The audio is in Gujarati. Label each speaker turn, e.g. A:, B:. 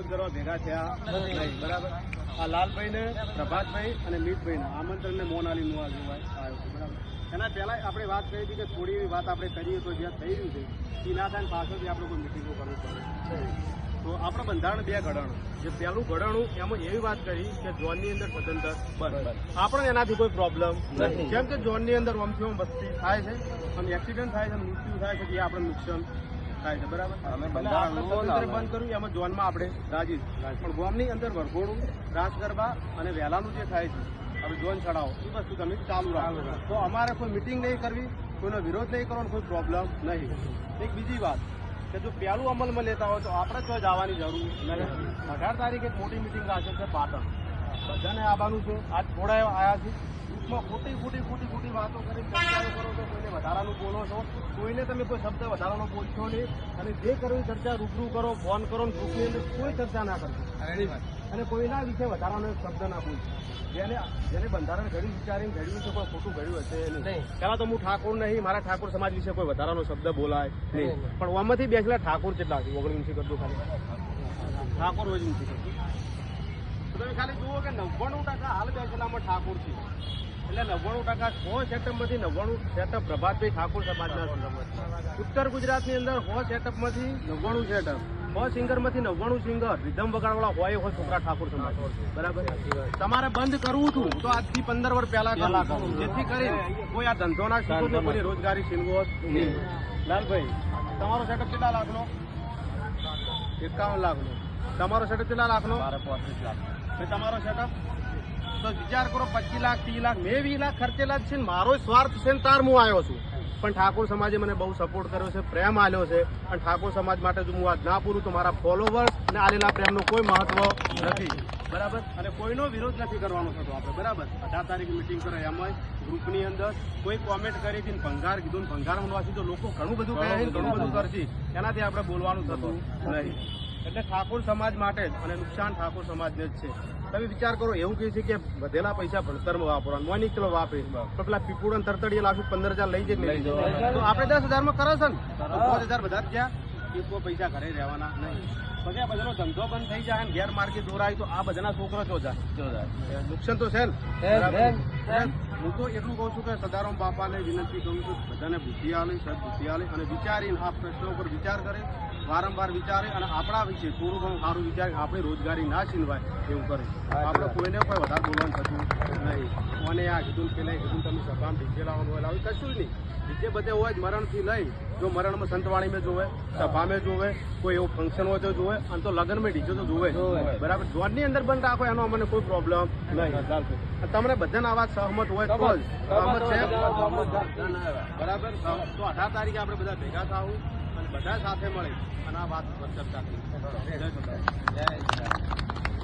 A: વિરોધ કરવા ભેગા થયા. નહીં બરાબર? આ લાલભાઈને પ્રભાતભાઈ અને મીતભાઈને. આમંત્રણને મોન આલી નું આવ્યો છે બરાબર? એના પહેલા આપણે વાત કરી હતી કે થોડી એવી વાત આપણે કરીએ તો જ્યાં થઈ રહ્યું છે એ ના થાય પાછળથી આપણે કોઈ મિટિંગો કરવી પડે. તો આપણે બંધારણ બે ઘડાણું. જે પહેલું ઘડાણું એમાં એવી વાત કરી કે ઝોનની અંદર સ્વતંત્ર બરાબર આપણને એનાથી કોઈ પ્રોબ્લેમ નથી. કેમ કે ઝોનની અંદર વમથી વસ્તી થાય છે અને એક્સિડન્ટ થાય છે મૃત્યુ થાય છે એ આપણે નુકસાન થાય છે બરાબર આપણે સ્વતંત્ર બંધ કર્યું એમાં ઝોનમાં આપણે રાજી પણ ગોમની અંદર વરઘોડું રાસ ગરબા અને વહેલાનું જે થાય છે હવે ઝોન ચડાવો એ વસ્તુ તમે ચાલુ રાખો. તો અમારે કોઈ મિટિંગ નહીં કરવી કોઈનો વિરોધ નહીં કરવાનો કોઈ પ્રોબ્લેમ નહીં. એક બીજી વાત કે જો પહેલું અમલમાં લેતા હોય તો આપણે તો જવાની જરૂર નથી અઢાર તારીખે એક મોટી મિટિંગ રાખે છે પાટણ. બધાને આવવાનું છે. આજ થોડા આવ્યા છે. ટૂંકમાં ખોટી ખોટી ખોટી ખોટી વાતો કરી ચર્ચાઓ કરો છો કોઈને વધારાનું બોલો છો. કોઈને તમે કોઈ શબ્દ વધારાનો બોલશો નહીં. અને જે કરવી ચર્ચા રૂબરૂ કરો ફોન કરો ને ગ્રુપની અંદર કોઈ ચર્ચા ના કરશો અને કોઈના વિશે વધારાનો શબ્દ ના બોલશો જેને જેને બંધારણ ઘડ્યું વિચારીને ઘડ્યું છે કોઈ ખોટું ઘડ્યું હશે નહીં. પહેલા તો હું ઠાકોર નહીં મારા ઠાકોર સમાજ વિશે કોઈ વધારાનો શબ્દ બોલાય નહીં. પણ ઓમાંથી બેસેલા ઠાકોર કેટલા છે? ઓગણસી કરજો ખાલી. ઠાકોર ઓગણીસી કરજો તો તમે ખાલી જુઓ કે નવ્વાણું ટકા હાલ બેસેલામાં ઠાકોર છે. એટલે નવ્વાણું ટકા સો સેટઅપમાંથી નવ્વાણું સેટઅપ પ્રભાતભાઈ ઠાકોર સમાજના. ઉત્તર ગુજરાતની અંદર સો સેટઅપમાંથી નવ્વાણું સેટઅપ સો સિંગરમાંથી નવ્વાણું સિંગર રિધમ વગાડવાળા હોય હોય છોકરા ઠાકોર સમાજ બરાબર? તમારે બંધ કરવું હતું તો આજથી પંદર વર્ષ પહેલા કરવું જેથી કરીને કોઈ આ ધંધોના શીખો ને કોઈ રોજગારી છીનવો લાલભાઈ તમારો સેટઅપ કેટલા લાખનો? એકાવન લાખનો. તમારો સેટઅપ કેટલા લાખનો? તમારો સેટઅપ તો વિચાર કરો પચીસ લાખ ત્રીસ લાખ મેં વીસ લાખ ખર્ચેલા જ છે ને મારો સ્વાર્થ છે ને તાર હું આવ્યો છું. પણ ઠાકોર સમાજે મને બહુ સપોર્ટ કર્યો છે પ્રેમ આલ્યો છે. અને ઠાકોર સમાજ માટે જો હું આ ના પૂરું તો મારા ફોલોવર્સ અને આલેલા પ્રેમનો કોઈ મહત્વ નથી. બરાબર? અને કોઈનો વિરોધ નથી કરવાનો થતો આપણે. બરાબર? અઢાર તારીખ મિટિંગ કરે એમાં ગ્રુપની અંદર કોઈ કોમેન્ટ કરી હતી ભંગાર કીધું ભંગાર મળવાથી તો લોકો ઘણું બધું કહે છે ઘણું બધું કરશે. એનાથી આપણે બોલવાનું થતું નહીં એટલે ઠાકોર સમાજ માટે જ અને નુકસાન ઠાકોર સમાજને જ છે. તમે વિચાર કરો એવું કહે છે કે વધેલા પૈસા ભણતરમાં વાપરવા મોની ચલો વાપરી તો પેલા પીપુડન તરતડીએ લાખ પંદર હજાર લઈ લઈ તો આપણે દસ હજારમાં કરે છે ને? પાંચ હજાર બધા ગયા એ કોઈ પૈસા ઘરે રહેવાના નહીં. પછી આ બધાનો ધંધો બંધ થઈ જાય અને ગેરમાર્ગે દોરાય તો આ બધાના છોકરા જો જાય? નુકસાન તો છે ને? હું તો એટલું કહું છું કે સદારામ બાપાને વિનંતી કરું છું બધાને બુદ્ધિ આલે સદબુદ્ધિ આલે અને વિચારીને આ પ્રશ્નો પર વિચાર કરે. વારંવાર વિચારે અને આપણા વિશે થોડું ઘણું સારું વિચારે આપણી રોજગારી ના છીનવાય એવું કરે આપણે કોઈને કોઈ વધારે બોલવાનું થતું નહીં. અને આ કીધું પેલા કીધું તમે સભામાં ડીજે લાવવાનું હોય લાવી કશું જ નહીં. ડીજે બધે હોય જ મરણથી લઈ જો મરણમાં સંતવાણીમાં જોવે સભામાં જોવે કોઈ એવું ફંક્શન હોય તો જોવે અને તો લગ્નમાં ડીજે તો જોવે બરાબર? જોનની અંદર બંધ રાખો એનો અમને કોઈ પ્રોબ્લેમ નહીં. તમને બધાને આ વાત સહમત હોય તો જ. સહમત છે? બરાબર? તો અઢાર તારીખે આપણે બધા ભેગા થાવું બધા સાથે મળી અને આ વાત પર ચર્ચા કરી જય.